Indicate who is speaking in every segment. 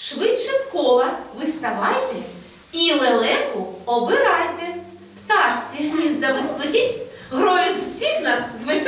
Speaker 1: Швидше в кола виставайте і лелеку обирайте. Пташці гнізда ви сплетіть, грою з всіх нас звеселіть.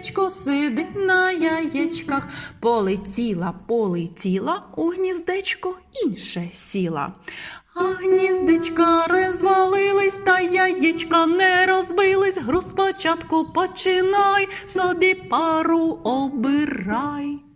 Speaker 2: гніздечку сидить на яєчках. Полетіла, полетіла, у гніздечко інше сіла. А гніздечка розвалились, та яєчка не розбились. Гру спочатку починай, собі пару обирай.